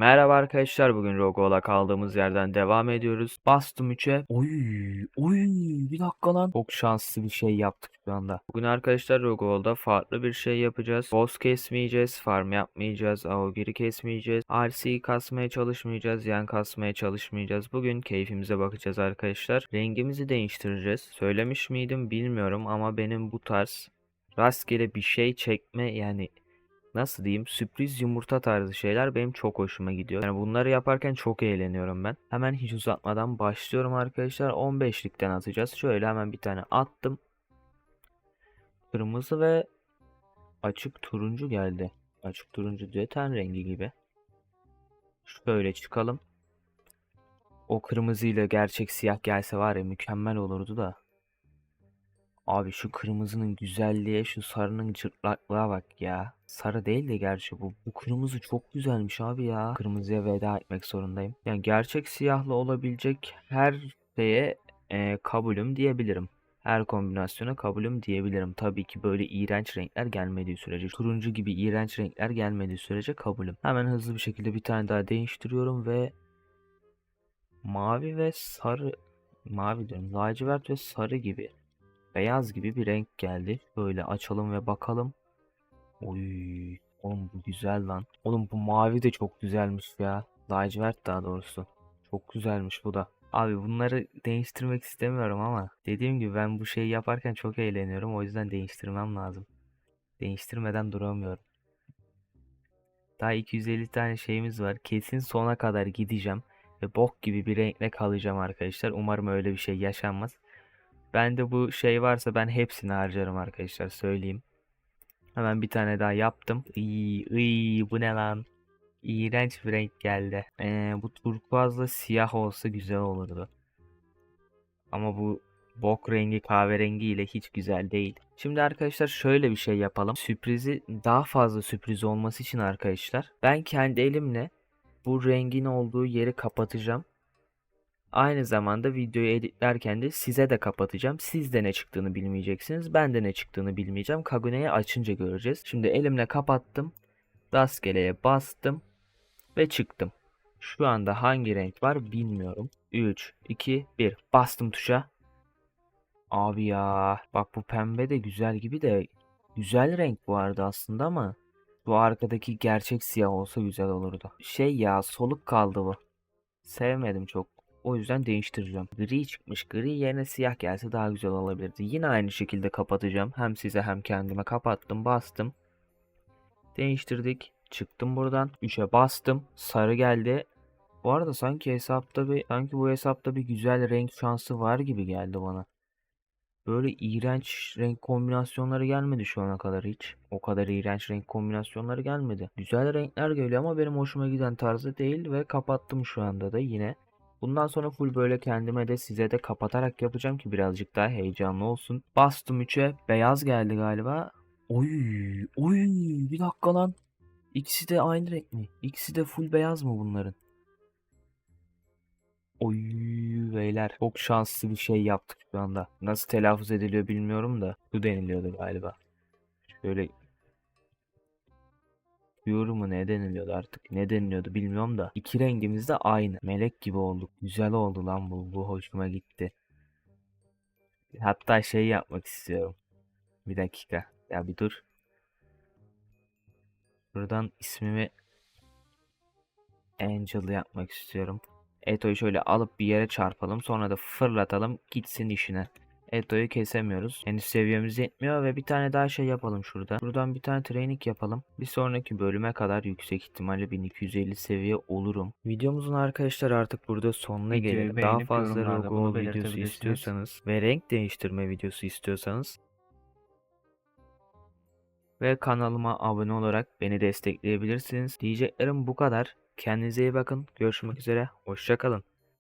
Merhaba arkadaşlar bugün Rogo'la kaldığımız yerden devam ediyoruz. Bastım 3'e. Oy oy bir dakika lan. Çok şanslı bir şey yaptık şu anda. Bugün arkadaşlar Rogo'da farklı bir şey yapacağız. Boss kesmeyeceğiz, farm yapmayacağız, Aogiri kesmeyeceğiz, RC kasmaya çalışmayacağız, yan kasmaya çalışmayacağız. Bugün keyfimize bakacağız arkadaşlar. Rengimizi değiştireceğiz. Söylemiş miydim bilmiyorum ama benim bu tarz rastgele bir şey çekme yani nasıl diyeyim sürpriz yumurta tarzı şeyler benim çok hoşuma gidiyor. Yani bunları yaparken çok eğleniyorum ben. Hemen hiç uzatmadan başlıyorum arkadaşlar. 15'likten atacağız. Şöyle hemen bir tane attım. Kırmızı ve açık turuncu geldi. Açık turuncu diye ten rengi gibi. Şöyle çıkalım. O kırmızıyla gerçek siyah gelse var ya mükemmel olurdu da. Abi şu kırmızının güzelliğe şu sarının cırtlaklığa bak ya. Sarı değil de gerçi bu. Bu kırmızı çok güzelmiş abi ya. Kırmızıya veda etmek zorundayım. Yani gerçek siyahla olabilecek her şeye e, kabulüm diyebilirim. Her kombinasyona kabulüm diyebilirim. Tabii ki böyle iğrenç renkler gelmediği sürece. Turuncu gibi iğrenç renkler gelmediği sürece kabulüm. Hemen hızlı bir şekilde bir tane daha değiştiriyorum ve mavi ve sarı mavi diyorum lacivert ve sarı gibi beyaz gibi bir renk geldi. Böyle açalım ve bakalım. Oy, oğlum bu güzel lan. Oğlum bu mavi de çok güzelmiş ya. Lacivert daha doğrusu. Çok güzelmiş bu da. Abi bunları değiştirmek istemiyorum ama dediğim gibi ben bu şeyi yaparken çok eğleniyorum. O yüzden değiştirmem lazım. Değiştirmeden duramıyorum. Daha 250 tane şeyimiz var. Kesin sona kadar gideceğim. Ve bok gibi bir renkle kalacağım arkadaşlar. Umarım öyle bir şey yaşanmaz. Bende bu şey varsa ben hepsini harcarım arkadaşlar söyleyeyim. Hemen bir tane daha yaptım. İyi, iyi bu ne lan? İğrenç bir renk geldi. Ee, bu turkuazla siyah olsa güzel olurdu. Ama bu bok rengi kahverengi ile hiç güzel değil. Şimdi arkadaşlar şöyle bir şey yapalım. Sürprizi daha fazla sürpriz olması için arkadaşlar ben kendi elimle bu rengin olduğu yeri kapatacağım. Aynı zamanda videoyu editlerken de size de kapatacağım. Siz de ne çıktığını bilmeyeceksiniz. Ben de ne çıktığını bilmeyeceğim. Kagune'yi açınca göreceğiz. Şimdi elimle kapattım. Rastgeleye bastım. Ve çıktım. Şu anda hangi renk var bilmiyorum. 3, 2, 1. Bastım tuşa. Abi ya. Bak bu pembe de güzel gibi de. Güzel renk bu arada aslında ama. Bu arkadaki gerçek siyah olsa güzel olurdu. Şey ya soluk kaldı bu. Sevmedim çok. O yüzden değiştireceğim. Gri çıkmış. Gri yerine siyah gelse daha güzel olabilirdi. Yine aynı şekilde kapatacağım. Hem size hem kendime kapattım. Bastım. Değiştirdik. Çıktım buradan. 3'e bastım. Sarı geldi. Bu arada sanki hesapta bir sanki bu hesapta bir güzel renk şansı var gibi geldi bana. Böyle iğrenç renk kombinasyonları gelmedi şu ana kadar hiç. O kadar iğrenç renk kombinasyonları gelmedi. Güzel renkler geliyor ama benim hoşuma giden tarzı değil ve kapattım şu anda da yine. Bundan sonra full böyle kendime de size de kapatarak yapacağım ki birazcık daha heyecanlı olsun. Bastım 3'e. Beyaz geldi galiba. Oy, oy bir dakika lan. İkisi de aynı renk mi? İkisi de full beyaz mı bunların? Oy beyler çok şanslı bir şey yaptık şu anda. Nasıl telaffuz ediliyor bilmiyorum da. Bu deniliyordu galiba. Şöyle Diyorum mu ne deniliyordu artık ne deniliyordu bilmiyorum da. İki rengimiz de aynı. Melek gibi olduk. Güzel oldu lan bu. Bu hoşuma gitti. Hatta şey yapmak istiyorum. Bir dakika. Ya bir dur. Buradan ismimi Angel yapmak istiyorum. Eto'yu şöyle alıp bir yere çarpalım. Sonra da fırlatalım. Gitsin işine. Eto'yu kesemiyoruz. Henüz seviyemiz yetmiyor ve bir tane daha şey yapalım şurada. Buradan bir tane training yapalım. Bir sonraki bölüme kadar yüksek ihtimalle 1250 seviye olurum. Videomuzun arkadaşlar artık burada sonuna gelelim. Daha fazla Rogo videosu istiyorsanız ve renk değiştirme videosu istiyorsanız ve kanalıma abone olarak beni destekleyebilirsiniz. Diyeceklerim bu kadar. Kendinize iyi bakın. Görüşmek üzere. Hoşçakalın.